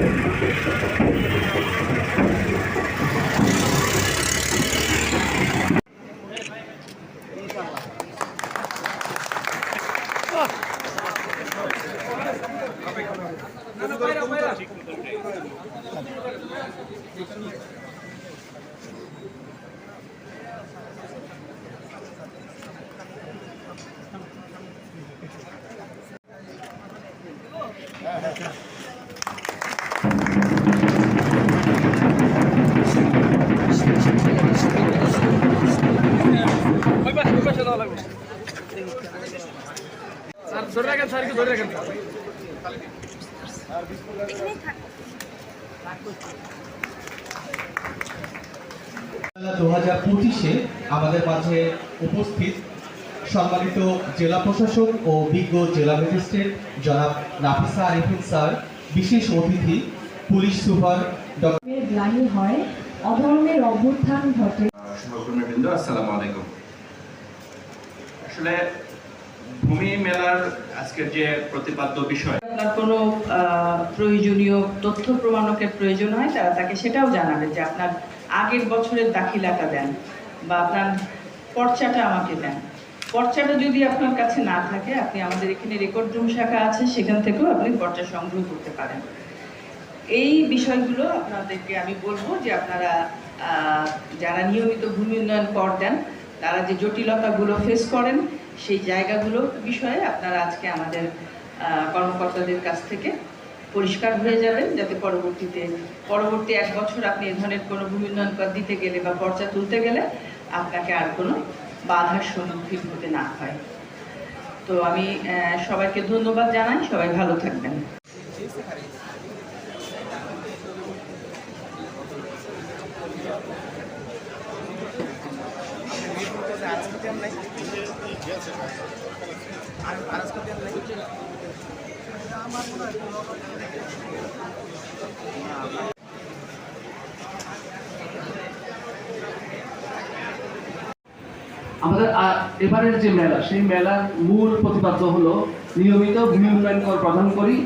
Yeah. লাগবে sir ধরে রাখেন স্যার ধরে রাখেন দু হাজার পঁচিশে আমাদের মাঝে উপস্থিত সম্মানিত জেলা প্রশাসক ও বিজ্ঞ জেলা ম্যাজিস্ট্রেট জনাব নাফিসা আরিফিন স্যার বিশেষ অতিথি পুলিশ সুপার ডক্টর হয় অধর্মের অভ্যুত্থান ঘটে। আসসালামু আলাইকুম। আসলে ভূমি মেলার আজকের যে প্রতিপাদ্য বিষয় আপনার কোনো প্রয়োজনীয় তথ্য প্রমাণকের প্রয়োজন হয় তারা তাকে সেটাও জানাবে যে আপনার আগের বছরের দাখিলাটা দেন বা আপনার পর্চাটা আমাকে দেন। পর্চাটা যদি আপনার কাছে না থাকে, আপনি আমাদের এখানে রেকর্ড রুম শাখা আছে, সেখান থেকেও আপনি পর্চা সংগ্রহ করতে পারেন। এই বিষয়গুলো আপনাদেরকে আমি বলব যে আপনারা যারা নিয়মিত ভূমি উন্নয়ন কর দেন তারা যে জটিলতাগুলো ফেস করেন, সেই জায়গাগুলো বিষয়ে আপনারা আজকে আমাদের কর্মকর্তাদের কাছ থেকে পরিষ্কার হয়ে যাবেন, যাতে পরবর্তীতে, পরবর্তী এক বছর আপনি এ ধরনের কোনো ভূমি উন্নয়ন দিতে গেলে বা পর্চা তুলতে গেলে আপনাকে আর কোনো বাধার সম্মুখীন হতে না হয়। তো আমি সবাইকে ধন্যবাদ জানাই, সবাই ভালো থাকবেন। আমাদের এবারের যে মেলা, সেই মেলার মূল প্রতিপাদ্য হলো নিয়মিত ভূমি উন্নয়ন কর প্রদান করি।